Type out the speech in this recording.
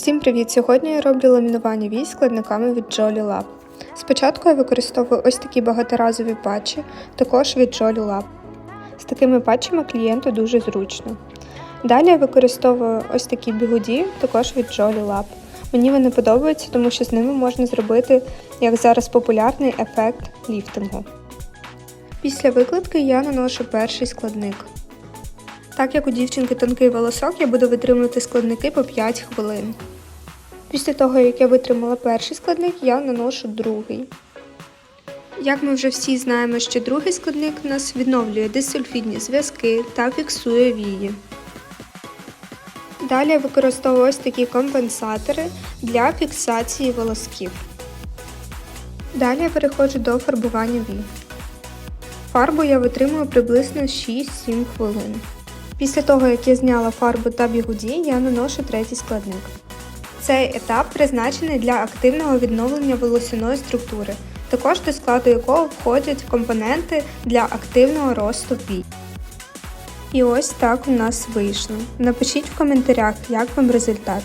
Всім привіт! Сьогодні я роблю ламінування вій складниками від Jolly Lab. Спочатку я використовую ось такі багаторазові патчі, також від Jolly Lab. З такими патчами клієнту дуже зручно. Далі я використовую ось такі бігуді, також від Jolly Lab. Мені вони подобаються, тому що з ними можна зробити, як зараз популярний ефект ліфтингу. Після викладки я наношу перший складник. Так як у дівчинки тонкий волосок, я буду витримувати складники по 5 хвилин. Після того, як я витримала перший складник, я наношу другий. Як ми вже всі знаємо, що другий складник у нас відновлює дисульфідні зв'язки та фіксує вії. Далі використовую ось такі компенсатори для фіксації волосків. Далі переходжу до фарбування вій. Фарбу я витримую приблизно 6-7 хвилин. Після того, як я зняла фарбу та бігуді, я наношу третій складник. Цей етап призначений для активного відновлення волосяної структури, також до складу якого входять компоненти для активного росту пій. І ось так у нас вийшло. Напишіть в коментарях, як вам результат.